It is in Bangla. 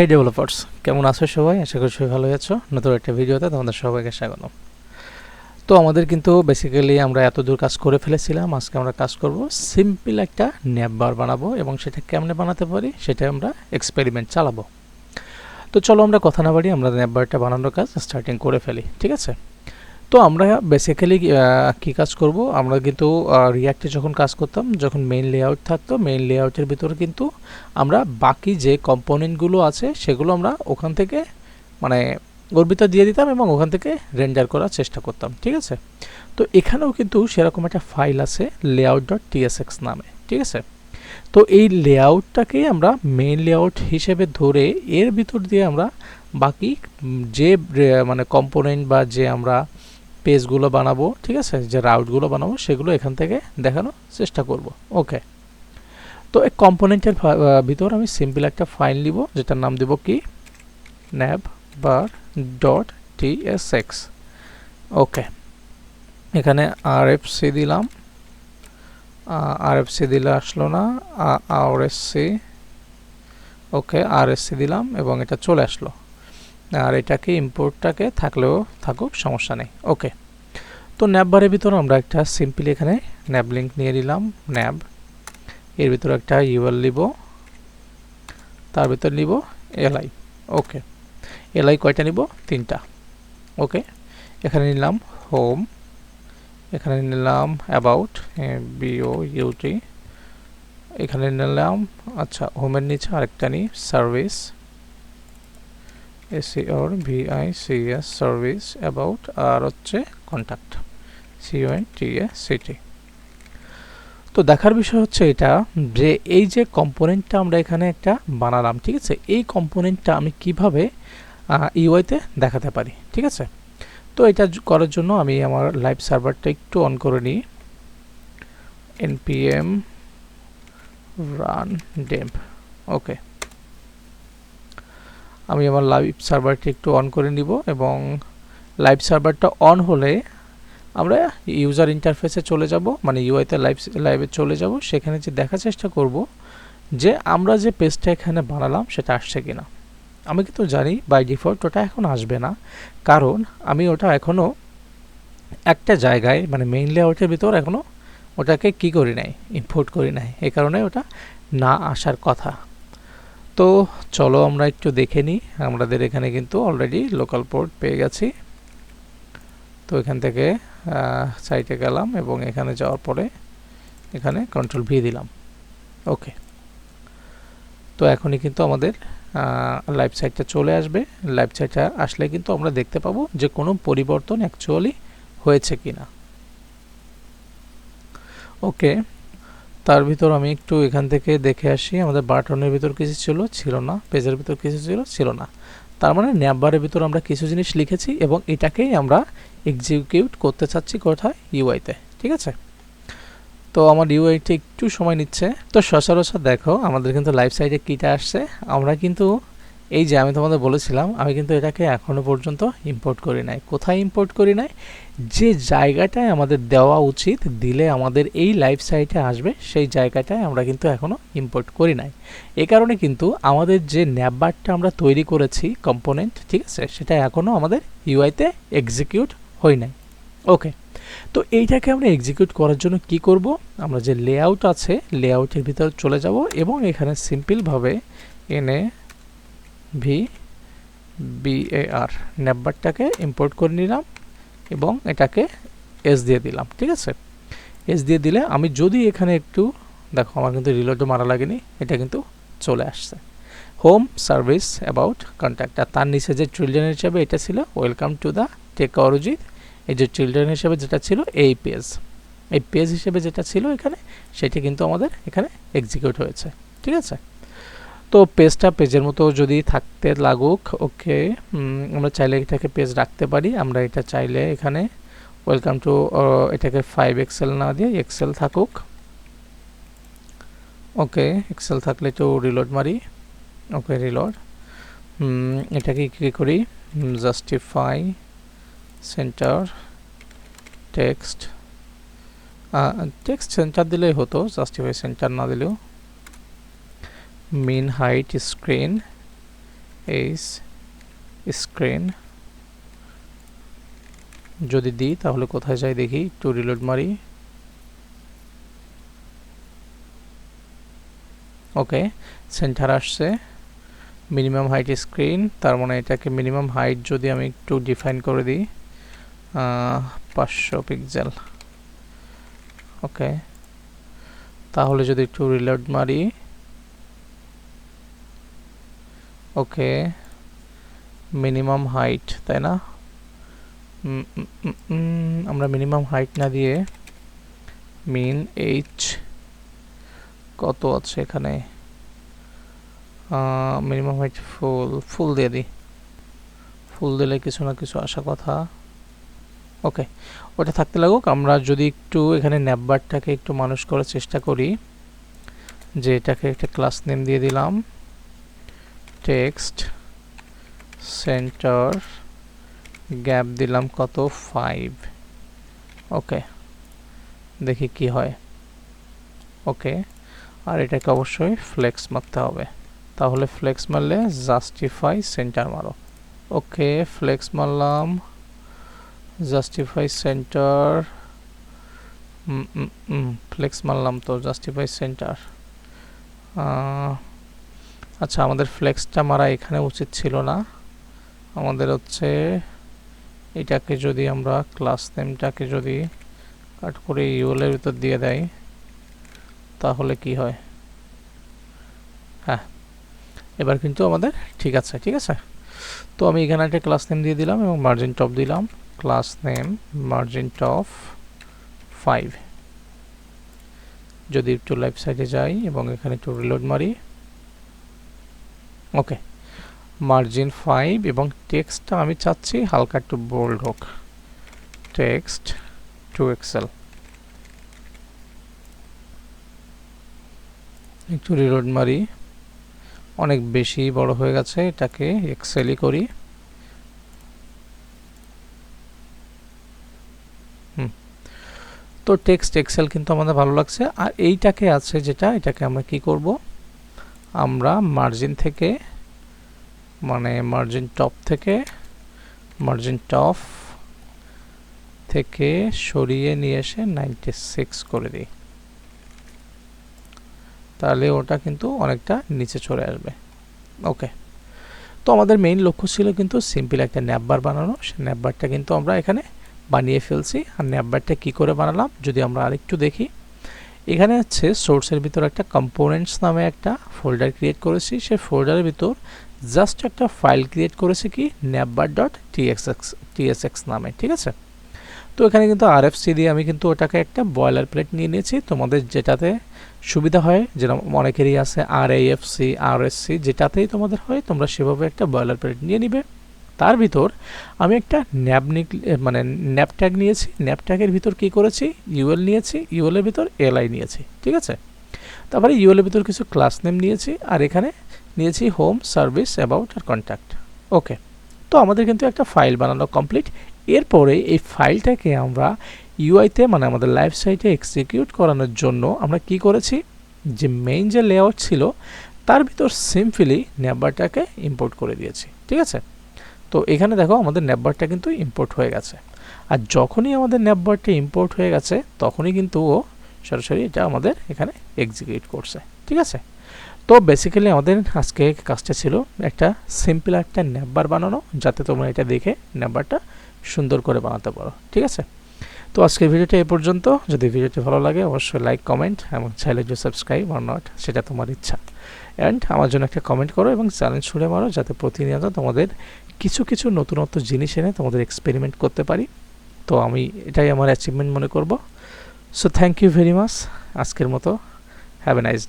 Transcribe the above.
হে ডেভেলপার্স কেমন আছো সবাই? আশা করি সবাই ভালো আছো। নতুন একটা ভিডিওতে তোমাদের সবাইকে স্বাগত তো আমাদের কিন্তু বেসিক্যালি আমরা এত দূর কাজ করে ফেলেছিলাম, আজকে আমরা কাজ করব সিম্পল একটা ন্যাপ বার বানাবো এবং সেটা কেমনে বানাতে পারি সেটা আমরা এক্সপেরিমেন্ট চালাবো। তো চলো আমরা কথা না বাড়ি আমরা ন্যাপ বারটা বানানোর কাজ স্টার্টিং করে ফেলি, ঠিক আছে? তো আমরা বেসিক্যালি কী কাজ করব? আমরা কিন্তু রিয়াক্টে যখন কাজ করতাম, যখন মেইন লেআউট থাকতো মেইন লেআউটের ভিতরে কিন্তু আমরা বাকি যে কম্পোনেন্টগুলো আছে, সেগুলো আমরা ওখান থেকে মানে ওর দিয়ে দিতাম এবং ওখান থেকে রেন্ডার করার চেষ্টা করতাম, ঠিক আছে? তো এখানেও কিন্তু সেরকম একটা ফাইল আছে লেআউট ডট টিএসএক্স নামে, ঠিক আছে? তো এই লেআউটটাকে আমরা মেইন লেআউট হিসেবে ধরে এর ভিতর দিয়ে আমরা বাকি যে মানে কম্পোনেন্ট বা যে আমরা পেজগুলো বানাবো, ঠিক আছে? যে রাউটগুলো বানাবো, সেগুলো এখান থেকে দেখানোর চেষ্টা করব। ওকে। তো এই কম্পোনেন্টের ভিতর আমি সিম্পল একটা ফাইল নিব, যেটার নাম দেব কি? Nav bar dot TSX okay. এখানে আর এফ সি দিলাম। আর এফ সি দিলে আসলো না। R S C okay R S C দিলাম এবং এটা চলে আসলো। আর এটাকে ইম্পোর্টটাকে থাকলেও থাকুক, সমস্যা নেই। ওকে তো ন্যাব বারের ভিতরে আমরা একটা সিম্পলি এখানে ন্যাব লিঙ্ক নিয়ে নিলাম ন্যাব এর ভিতরে একটা ইউএল নিব তার ভিতর নিব এলআই ওকে এলআই কয়টা নিব? তিনটা। ওকে এখানে নিলাম হোম এখানে নিলাম অ্যাবাউট বিও ইউটি এখানে নিলাম আচ্ছা হোমের নিচে আরেকটা নিই সার্ভিস এসিওর ভিআই সিএস সার্ভিস অ্যাবাউট আর হচ্ছে কন্ট্যাক্ট সিওএন টিএ সিটি তো দেখার বিষয় হচ্ছে এটা যে এই যে কম্পোনেন্টটা আমরা এখানে একটা বানালাম, ঠিক আছে? এই কম্পোনেন্টটা আমি কীভাবে ইউআইতে দেখাতে পারি, ঠিক আছে? তো এটা করার জন্য আমি আমার লাইভ সার্ভারটা একটু অন করে নিই। এনপিএম রান ডেম্প ওকে আমি আমার লাইভ সার্ভারটি একটু অন করে নিব এবং লাইভ সার্ভারটা অন হলে আমরা ইউজার ইন্টারফেসে চলে যাব মানে ইউআইতে লাইভ লাইভে চলে যাব। সেখানে যে দেখার চেষ্টা করব যে আমরা যে পেজটা এখানে বানালাম সেটা আসছে কিনা। আমি কিন্তু জানি বাই ডিফল্ট ওটা এখন আসবে না, কারণ আমি ওটা এখনও একটা জায়গায় মানে মেইন লেআউটের ভিতর এখনও ওটাকে কি করি নাই ইম্পোর্ট করি নাই। এই কারণে ওটা না আসার কথা। তো চলো আমরা একটু দেখে নিই। আমাদের এখানে কিন্তু অলরেডি লোকাল পোর্ট পেয়ে গেছি। তো এখান থেকে সাইটে গেলাম এবং এখানে যাওয়ার পরে এখানে কন্ট্রোল ভি দিলাম। ওকে তো এখনই কিন্তু আমাদের লাইভ সাইটটা চলে আসবে। লাইভ সাইটটা আসলে কিন্তু আমরা দেখতে পাবো যে কোনো পরিবর্তন অ্যাকচুয়ালি হয়েছে কিনা। ওকে তার ভিতর আমি একটু এখান থেকে দেখে আসি, আমাদের বাটনের ভিতর কিছু ছিল ছিল না, পেজের ভিতর কিছু ছিল ছিল না। তার মানে ন্যাববারের ভিতর আমরা কিছু জিনিস লিখেছি এবং এটাকেই আমরা এক্সিকিউট করতে চাচ্ছি কোথায়? ইউআইতে ঠিক আছে? তো আমার ইউআইটি একটু সময় নিচ্ছে। তো সচরাচর দেখো, আমাদের কিন্তু লাইফ সাইডে কীটা আসছে। আমরা কিন্তু এই যে আমি তোমাদের বলেছিলাম, আমি কিন্তু এটাকে এখনও পর্যন্ত ইম্পোর্ট করি নাই। কোথায় ইম্পোর্ট করি নাই? যে জায়গাটায় আমাদের দেওয়া উচিত দিলে আমাদের এই লাইফ সাইটে আসবে, সেই জায়গাটায় আমরা কিন্তু এখনও ইম্পোর্ট করি নাই। এ কারণে কিন্তু আমাদের যে ন্যাববারটা আমরা তৈরি করেছি কম্পোনেন্ট ঠিক আছে, সেটা এখনও আমাদের ইউআইতে এক্সিকিউট হয় নাই। ওকে তো এইটাকে আমরা এক্সিকিউট করার জন্য কি করব? আমরা যে লেআউট আছে লেআউটের ভিতর চলে যাব এবং এখানে সিম্পলভাবে এনে ভি বিএআর নেববারটাকে ইম্পোর্ট করে নিলাম এবং এটাকে এস দিয়ে দিলাম, ঠিক আছে? এস দিয়ে দিলে আমি যদি এখানে একটু, দেখো আমার কিন্তু রিলোডও মারা লাগেনি, এটা কিন্তু চলে আসছে। হোম সার্ভিস অ্যাবাউট কন্ট্যাক্ট আর তার নিচে যে চিলড্রেন হিসাবে এটা ছিল welcome to the tech Arijit এই যে চিলড্রেন হিসেবে যেটা ছিল, এই পেজ এই পেজ হিসেবে যেটা ছিল এখানে, সেটি কিন্তু আমাদের এখানে এক্সিকিউট হয়েছে, ঠিক আছে? তো পেজটা পেজের মতো যদি থাকতে লাগুক ওকে আমরা চাইলে এটাকে পেজ রাখতে পারি। আমরা এটা চাইলে এখানে ওয়েলকাম টু এটাকে ফাইভ এক্সেল না দিয়ে এক্সেল থাকুক। ওকে এক্সেল থাকলে একটু রিলোড মারি। ওকে রিলোড এটাকে কী করি? Justify centre text text centre দিলেই হতো জাস্টিফাই সেন্টার না দিলেও। Mean height screen H screen যদি দিই, তাহলে কোথায় যাই দেখি? একটু রিলোড মারি। ওকে সেন্টার আসছে। মিনিমাম হাইট স্ক্রিন তার মানে এটাকে মিনিমাম হাইট যদি আমি একটু ডিফাইন করে দিই পাঁচশো পিক্সেল ওকে, তাহলে যদি একটু রিলোড মারি ওকে মিনিমাম হাইট তাই না? আমরা মিনিমাম হাইট না দিয়ে মিন এইচ কত আছে এখানে? মিনিমাম হাইট ফুল ফুল দিয়ে দিই। ফুল দিলে কিছু না কিছু আসা কথা। ওকে, ওটা থাকতে লাগুক, আমরা যদি একটু এখানে ন্যাপবারটাকে একটু মানুষ করার চেষ্টা করি, যে এটাকে একটা ক্লাস নেম দিয়ে দিলাম। টেক্সট সেন্টার গ্যাপ দিলাম কত? ফাইভ ওকে দেখি কি হয়। ওকে আর এটাকে অবশ্যই ফ্লেক্স মারতে হবে। তাহলে ফ্লেক্স মারলে জাস্টিফাই সেন্টার মারো। ওকে ফ্লেক্স মারলাম। জাস্টিফাই সেন্টার ফ্লেক্স মারলাম তো জাস্টিফাই সেন্টার আচ্ছা আমাদের ফ্লেক্সটা মারা এখানে উচিত ছিল না। আমাদের হচ্ছে এটাকে যদি আমরা ক্লাস নেমটাকে যদি কাট করে ইউএলের ভিতর দিয়ে দেয়, তাহলে কি হয়? হ্যাঁ এবার কিন্তু আমাদের ঠিক আছে ঠিক আছে? তো আমি এখানে একটা ক্লাস নেম দিয়ে দিলাম এবং মার্জিন টপ দিলাম। Class name margin top five যদি একটু লেফট সাইডে যাই এবং এখানে একটু রিলোড মারি ওকে মার্জিন ফাইভ এবং টেক্সটটা আমি চাচ্ছি হালকা একটু বোল্ড হোক। টেক্সট টু এক্সেল একটু রিলোড মারি। অনেক বেশি বড় হয়ে গেছে, এটাকে এক্সেলই করি। তো টেক্সট এক্সেল কিন্তু আমাদের ভালো লাগছে। আর এইটাকে আছে যেটা, এটাকে আমরা কি করব? আমরা মার্জিন থেকে মানে মার্জিন টপ থেকে মার্জিন টপ থেকে সরিয়ে নিয়ে এসে নাইনটি সিক্স করে দিই। তাহলে ওটা কিন্তু অনেকটা নিচে চলে আসবে। ওকে তো আমাদের মেইন লক্ষ্য ছিল কিন্তু সিম্পল একটা ন্যাপবার বানানো। সেই ন্যাপবারটা কিন্তু আমরা এখানে বানিয়ে ফেলছি। আর ন্যাপবারটা কী করে বানালাম? যদি আমরা আরেকটু দেখি। এখানে হচ্ছে সোর্সের ভিতর একটা কম্পোনেন্টস নামে একটা ফোল্ডার ক্রিয়েট করেছি। সেই ফোল্ডারের ভিতর জাস্ট একটা ফাইল ক্রিয়েট করেছি কি? ন্যাপবার ডট টিএক্সএক্স টিএসএক্স নামে, ঠিক আছে? তো এখানে কিন্তু আর সি দিয়ে আমি কিন্তু ওটাকে একটা বয়লার প্লেট নিয়ে নিয়েছি। তোমাদের যেটাতে সুবিধা হয় যেরকম অনেকেরই আছে আর এফসি আর এসসি যেটাতেই তোমাদের হয়, তোমরা সেভাবে একটা বয়লার প্লেট নিয়ে নিবে। তার ভিতর আমি একটা ন্যাব মানে ন্যাপ ট্যাগ নিয়েছি। ন্যাপ ট্যাগের ভিতর কী করেছি? ইউএল নিয়েছি। ইউএলের ভিতর এলআই নিয়েছি। ঠিক আছে? তারপরে ইউএলের ভিতর কিছু ক্লাস নেম নিয়েছি আর এখানে নিয়েছি হোম সার্ভিস অ্যাবাউট আর কন্ট্যাক্ট। ওকে। তো আমাদের কিন্তু একটা ফাইল বানানো কমপ্লিট। এরপরে এই ফাইলটাকে আমরা ইউআইতে মানে আমাদের লাইভ সাইটে এক্সিকিউট করানোর জন্য আমরা কি করেছি? যে মেইন যে লেআউট ছিল, তার ভিতর সিম্পলি ন্যাববারটাকে ইম্পোর্ট করে দিয়েছি। ঠিক আছে? তো এখানে দেখো আমাদের ন্যাববারটা কিন্তু ইম্পোর্ট হয়ে গেছে। আর যখনই আমাদের ন্যাববারটা ইম্পোর্ট হয়ে গেছে, তখনই কিন্তু ও সরাসরি এটা আমাদের এখানে এক্সিকিউট করছে, ঠিক আছে? তো বেসিক্যালি আমাদের আজকে কাজটা ছিল একটা সিম্পল একটা ন্যাববার বানানো, যাতে তোমরা এটা দেখে ন্যাববারটা সুন্দর করে বানাতে পারো, ঠিক আছে? তো আজকের ভিডিওটা এ পর্যন্ত। যদি ভিডিওটি ভালো লাগে, অবশ্যই লাইক কমেন্ট এবং চাইলে যে সাবস্ক্রাইব আর নট সেটা তোমার ইচ্ছা। অ্যান্ড আমার জন্য একটা কমেন্ট করো এবং চ্যালেঞ্জ ছুড়ে মারো, যাতে প্রতিনিয়ত তোমাদের কিছু কিছু নতুনত্ব জিনিস এনে তোমাদের এক্সপেরিমেন্ট করতে পারি। তো আমি এটাই আমার অ্যাচিভমেন্ট মনে করব। So thank you very much আজকের মতো। Have a nice day